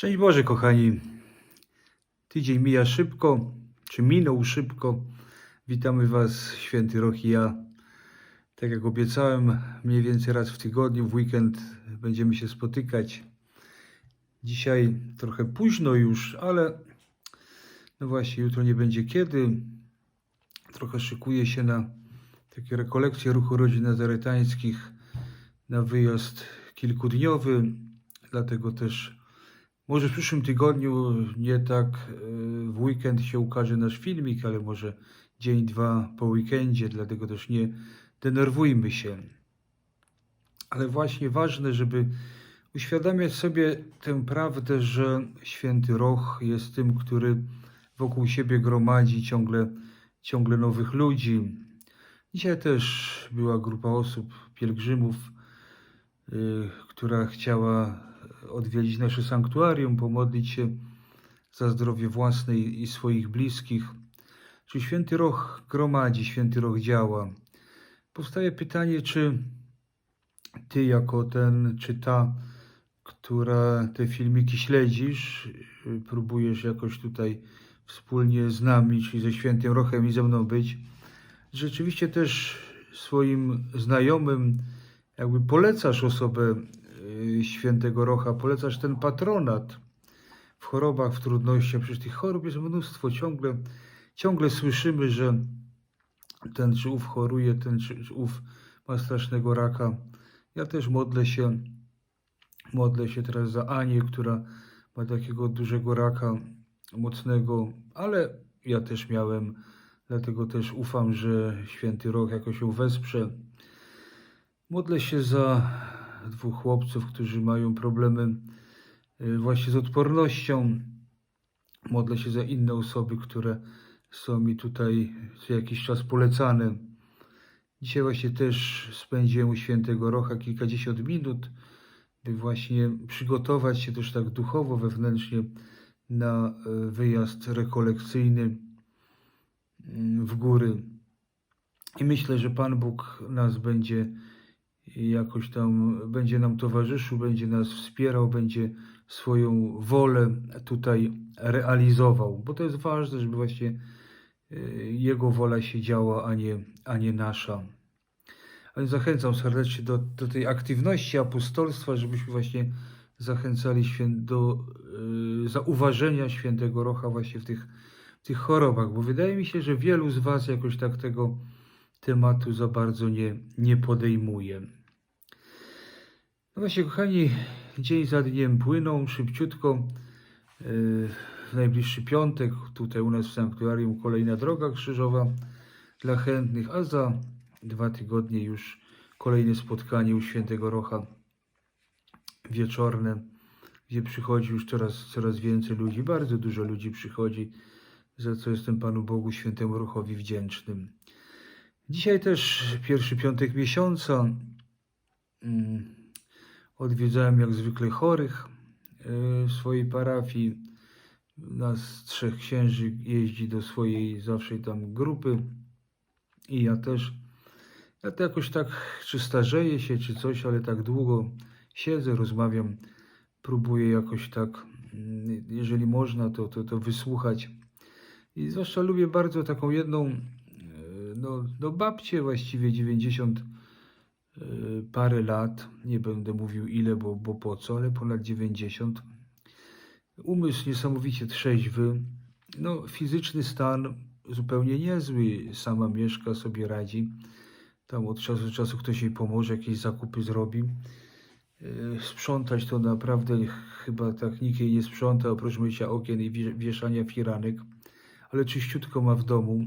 Szczęść Boże, kochani. Tydzień mija szybko, czy minął szybko. Witamy Was, święty rok i ja. Tak jak obiecałem, mniej więcej raz w tygodniu, w weekend będziemy się spotykać. Dzisiaj trochę późno już, ale no właśnie, jutro nie będzie kiedy. Trochę szykuję się na takie rekolekcje ruchu rodzin nazaretańskich, na wyjazd kilkudniowy. Dlatego też może w przyszłym tygodniu, nie tak e, w weekend się ukaże nasz filmik, ale może dzień, dwa po weekendzie, dlatego też nie denerwujmy się. Ale właśnie ważne, żeby uświadamiać sobie tę prawdę, że święty Roch jest tym, który wokół siebie gromadzi ciągle, ciągle nowych ludzi. Dzisiaj też była grupa osób, pielgrzymów, y, która chciała odwiedzić nasze sanktuarium, pomodlić się za zdrowie własne i swoich bliskich. Czy święty Roch gromadzi, święty Roch działa? Powstaje pytanie, czy ty jako ten, czy ta, która te filmiki śledzisz, próbujesz jakoś tutaj wspólnie z nami, czyli ze świętym Rochem i ze mną być, rzeczywiście też swoim znajomym jakby polecasz osobę świętego Rocha, polecasz ten patronat w chorobach, w trudnościach. Przecież tych chorób jest mnóstwo. Ciągle, ciągle słyszymy, że ten czy ów choruje, ten czy ów ma strasznego raka. Ja też modlę się, modlę się teraz za Anię, która ma takiego dużego raka, mocnego, ale ja też miałem, dlatego też ufam, że święty Roch jakoś ją wesprze. Modlę się za dwóch chłopców, którzy mają problemy y, właśnie z odpornością. Modlę się za inne osoby, które są mi tutaj co jakiś czas polecane. Dzisiaj właśnie też spędziłem u świętego Rocha kilkadziesiąt minut, by właśnie przygotować się też tak duchowo, wewnętrznie na y, wyjazd rekolekcyjny mm, w góry. I myślę, że Pan Bóg nas będzie jakoś tam, będzie nam towarzyszył, będzie nas wspierał, będzie swoją wolę tutaj realizował, bo to jest ważne, żeby właśnie y, Jego wola się działa, a nie, a nie nasza. A więc zachęcam serdecznie do, do tej aktywności apostolstwa, żebyśmy właśnie zachęcali do y, zauważenia świętego Rocha właśnie w tych, w tych chorobach, bo wydaje mi się, że wielu z Was jakoś tak tego tematu za bardzo nie, nie podejmuje. No właśnie, kochani, dzień za dniem płyną szybciutko. Yy, W najbliższy piątek tutaj u nas w sanktuarium kolejna droga krzyżowa dla chętnych, a za dwa tygodnie już kolejne spotkanie u świętego Rocha wieczorne, gdzie przychodzi już coraz, coraz więcej ludzi, bardzo dużo ludzi przychodzi, za co jestem Panu Bogu Świętemu Ruchowi wdzięcznym. Dzisiaj też pierwszy piątek miesiąca. Mm, Odwiedzałem jak zwykle chorych y, w swojej parafii. Nas trzech księży jeździ do swojej zawsze tam grupy i ja też. Ja to jakoś tak, czy starzeję się, czy coś, ale tak długo siedzę, rozmawiam, próbuję jakoś tak, mm, jeżeli można, to, to, to wysłuchać. I zwłaszcza lubię bardzo taką jedną, y, no, no babcię właściwie 90 y, parę lat, nie będę mówił ile, bo, bo po co, ale ponad 90. Umysł niesamowicie trzeźwy, no fizyczny stan zupełnie niezły, sama mieszka, sobie radzi. Tam od czasu do czasu ktoś jej pomoże, jakieś zakupy zrobi. Y, Sprzątać to naprawdę chyba tak nikt jej nie sprząta, oprócz mycia okien i wie- wieszania firanek, ale czyściutko ma w domu.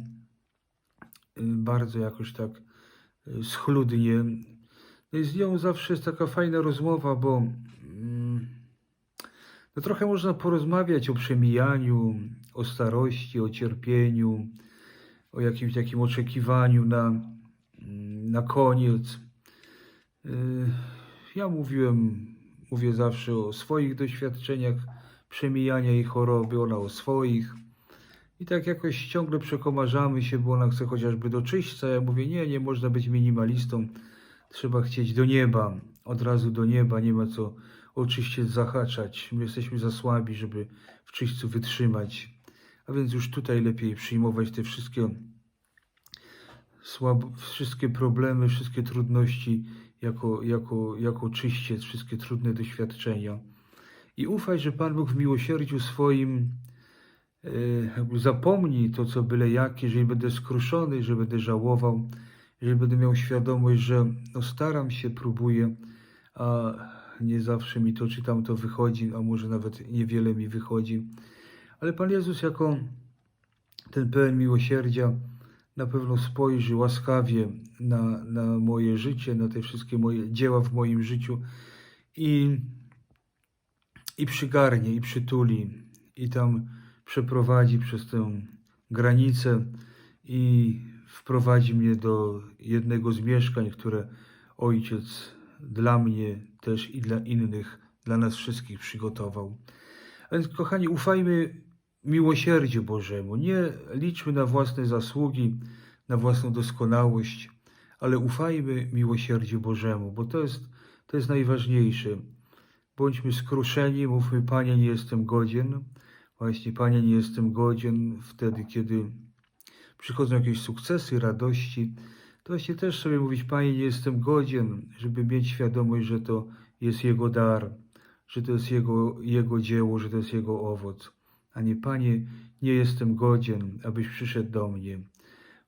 Y, Bardzo jakoś tak y, schludnie. I z nią zawsze jest taka fajna rozmowa, bo mm, no trochę można porozmawiać o przemijaniu, o starości, o cierpieniu, o jakimś takim oczekiwaniu na, mm, na koniec. Y, Ja mówiłem, mówię zawsze o swoich doświadczeniach przemijania jej choroby, ona o swoich. I tak jakoś ciągle przekomarzamy się, bo ona chce chociażby do czyśćca. Ja mówię, nie, nie można być minimalistą. Trzeba chcieć do nieba, od razu do nieba, nie ma co o czyściec zahaczać. My jesteśmy za słabi, żeby w czyśćcu wytrzymać. A więc już tutaj lepiej przyjmować te wszystkie słab, wszystkie problemy, wszystkie trudności jako, jako, jako czyściec, wszystkie trudne doświadczenia. I ufaj, że Pan Bóg w miłosierdziu swoim e, zapomni to, co byle jakie, jeżeli będę skruszony, że będę żałował, jeżeli będę miał świadomość, że no staram się, próbuję, a nie zawsze mi to czy tam to wychodzi, a może nawet niewiele mi wychodzi. Ale Pan Jezus jako ten pełen miłosierdzia na pewno spojrzy łaskawie na, na moje życie, na te wszystkie moje dzieła w moim życiu i, i przygarnie, i przytuli, i tam przeprowadzi przez tę granicę i wprowadzi mnie do jednego z mieszkań, które Ojciec dla mnie też i dla innych, dla nas wszystkich przygotował. A więc, kochani, ufajmy miłosierdziu Bożemu. Nie liczmy na własne zasługi, na własną doskonałość, ale ufajmy miłosierdziu Bożemu, bo to jest, to jest najważniejsze. Bądźmy skruszeni, mówmy, Panie, nie jestem godzien. Właśnie, Panie, nie jestem godzien wtedy, kiedy przychodzą jakieś sukcesy, radości. To właśnie też sobie mówić, Panie, nie jestem godzien, żeby mieć świadomość, że to jest Jego dar, że to jest Jego, Jego dzieło, że to jest Jego owoc a nie Panie, nie jestem godzien, abyś przyszedł do mnie.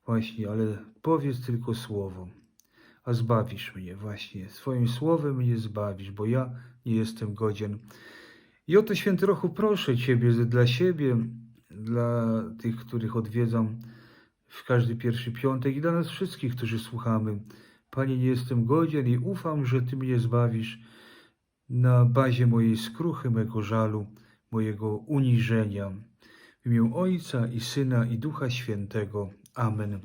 Właśnie, ale powiedz tylko słowo, a zbawisz mnie właśnie. Swoim słowem mnie zbawisz, bo ja nie jestem godzien. I oto, Święty Rochu, proszę Ciebie dla siebie, dla tych, których odwiedzam w każdy pierwszy piątek i dla nas wszystkich, którzy słuchamy. Panie, nie jestem godzien i ufam, że Ty mnie zbawisz na bazie mojej skruchy, mego żalu, mojego uniżenia. W imię Ojca i Syna i Ducha Świętego. Amen.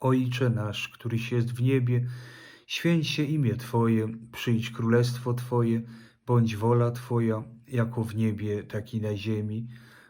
Ojcze nasz, któryś jest w niebie, święć się imię Twoje, przyjdź królestwo Twoje, bądź wola Twoja, jako w niebie, tak i na ziemi.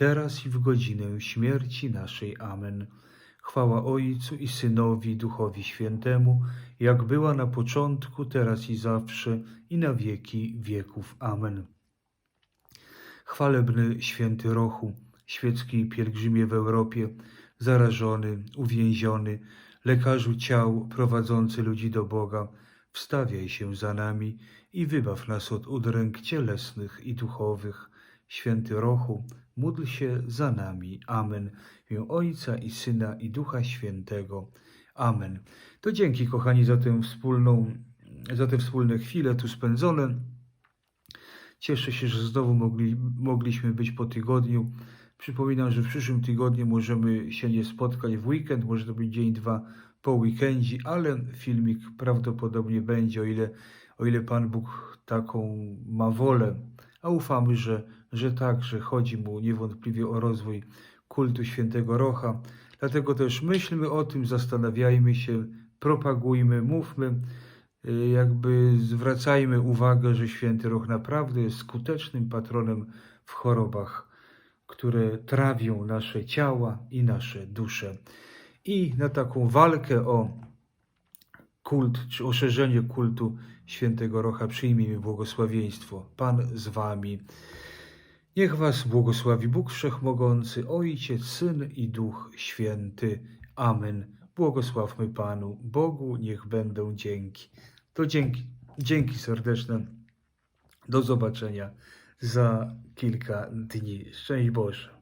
teraz i w godzinę śmierci naszej. Amen. Chwała Ojcu i Synowi, Duchowi Świętemu, jak była na początku, teraz i zawsze, i na wieki wieków. Amen. Chwalebny święty Rochu, świecki pielgrzymie w Europie, zarażony, uwięziony, lekarzu ciał prowadzący ludzi do Boga, wstawiaj się za nami i wybaw nas od udręk cielesnych i duchowych. Święty Rochu, módl się za nami. Amen. W imię Ojca i Syna i Ducha Świętego. Amen. To dzięki, kochani, za tę wspólną, za te wspólne chwile tu spędzone. Cieszę się, że znowu mogli, mogliśmy być po tygodniu. Przypominam, że w przyszłym tygodniu możemy się nie spotkać w weekend, może to być dzień, dwa po weekendzie, ale filmik prawdopodobnie będzie, o ile, o ile Pan Bóg taką ma wolę. A ufamy, że, że tak, że chodzi Mu niewątpliwie o rozwój kultu świętego Rocha. Dlatego też myślmy o tym, zastanawiajmy się, propagujmy, mówmy, y, jakby zwracajmy uwagę, że święty Roch naprawdę jest skutecznym patronem w chorobach, które trawią nasze ciała i nasze dusze. I na taką walkę o kult, czy o szerzenie kultu świętego Rocha przyjmijmy błogosławieństwo. Pan z wami. Niech was błogosławi Bóg Wszechmogący, Ojciec, Syn i Duch Święty. Amen. Błogosławmy Panu. Bogu niech będą dzięki. To dzięki, dzięki serdeczne. Do zobaczenia za kilka dni. Szczęść Boże.